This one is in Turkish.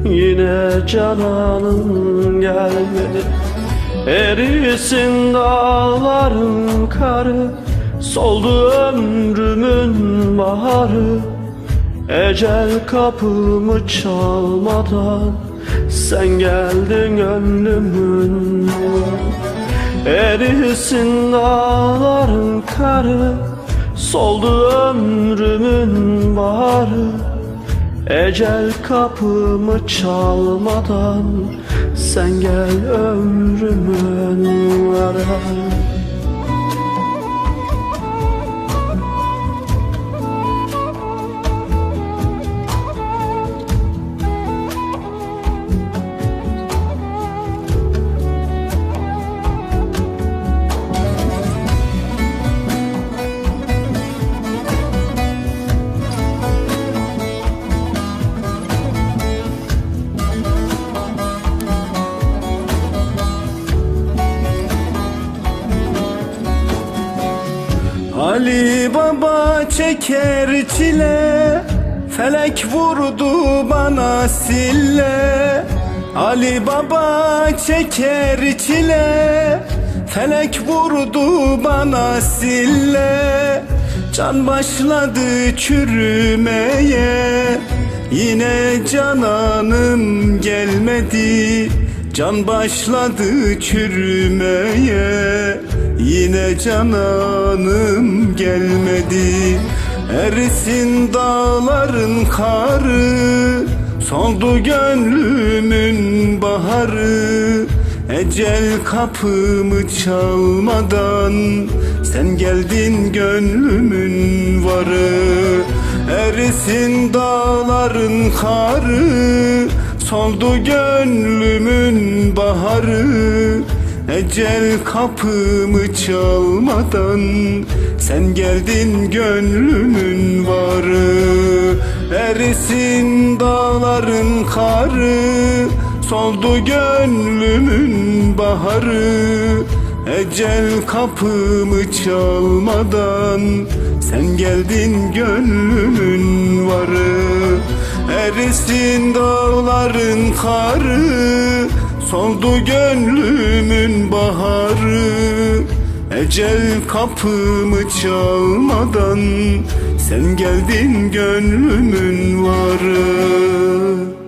Yine cananım gelmedi. Erisin dağların karı Soldu ömrümün baharı. Ecel kapımı çalmadan Sen geldin gönlümün. Erisin dağların karı Soldu ömrümün baharı Ecel kapımı çalmadan Sen gel ömrümün ara Ali Baba çeker çile Felek vurdu bana sille. Ali Baba çeker çile Felek vurdu bana sille. Can başladı çürümeye Yine cananım gelmedi. Can başladı çürümeye Yine cananım gelmedi. Erisin dağların karı Soldu gönlümün baharı. Ecel kapımı çalmadan Sen geldin gönlümün varı. Erisin dağların karı Soldu gönlümün baharı Ecel kapımı çalmadan Sen geldin gönlümün varı. Erisin dağların karı Soldu gönlümün baharı. Ecel kapımı çalmadan Sen geldin gönlümün varı. Erisin dağların karı Soldu gönlümün baharı Ecel kapımı çalmadan Sen geldin gönlümün varı